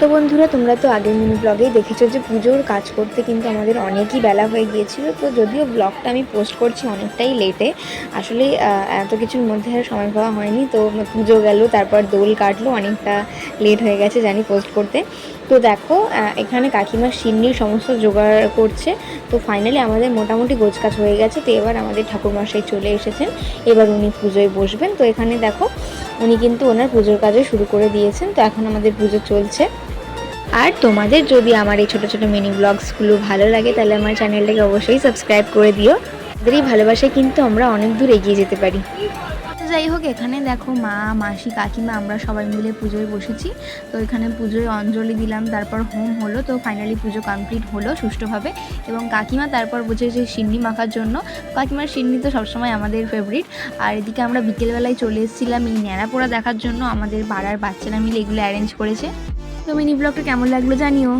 তো বন্ধুরা, তোমরা তো আগের মিনি ব্লগেই দেখেছ যে পুজোর কাজ করতে কিন্তু আমাদের অনেকই বেলা হয়ে গিয়েছিল। তো যদিও ব্লগটা আমি পোস্ট করছি অনেকটাই লেটে আসলে এত কিছুর মধ্যে সময় পাওয়া হয়নি। তো পুজো গেল, তারপর দোল কাটলো, অনেকটা লেট হয়ে গেছে, জানি পোস্ট করতে। তো দেখো এখানে কাকিমা সিন্নির সমস্ত জোগাড় করছে। তো ফাইনালি আমাদের মোটামুটি গোছকাজ হয়ে গেছে। তো এবার আমাদের ঠাকুরমশাই চলে এসেছেন। এবার উনি পুজোয় বসবেন। তো এখানে দেখো, উনি কিন্তু ওনার পুজোর কাজে শুরু করে দিয়েছেন। তো এখন আমাদের পুজো চলছে। আর তোমাদের যদি আমার এই ছোটো ছোটো মিনি ব্লগসগুলো ভালো লাগে, তাহলে আমার চ্যানেলটাকে অবশ্যই সাবস্ক্রাইব করে দিও। আমাদের এই ভালোবাসায় কিন্তু আমরা অনেক দূর এগিয়ে যেতে পারি। তো যাই হোক, এখানে দেখো মা, মাসি, কাকিমা, আমরা সবাই মিলে পুজোয় বসেছি। তো এখানে পুজোয় অঞ্জলি দিলাম, তারপর হোম হলো। তো ফাইনালি পুজো কমপ্লিট হলো সুষ্ঠুভাবে। এবং কাকিমা তারপর বসেছে সিন্নি মাখার জন্য। কাকিমার সিন্নি তো সবসময় আমাদের ফেভারিট আর এদিকে আমরা বিকেলবেলায় চলে এসেছিলাম এই ন্যাড়া পোড়া দেখার জন্য। আমাদের পাড়ার বাচ্চারা মিলে এগুলো অ্যারেঞ্জ করেছে। তো মিনি ব্লগটা কেমন লাগল জানিও?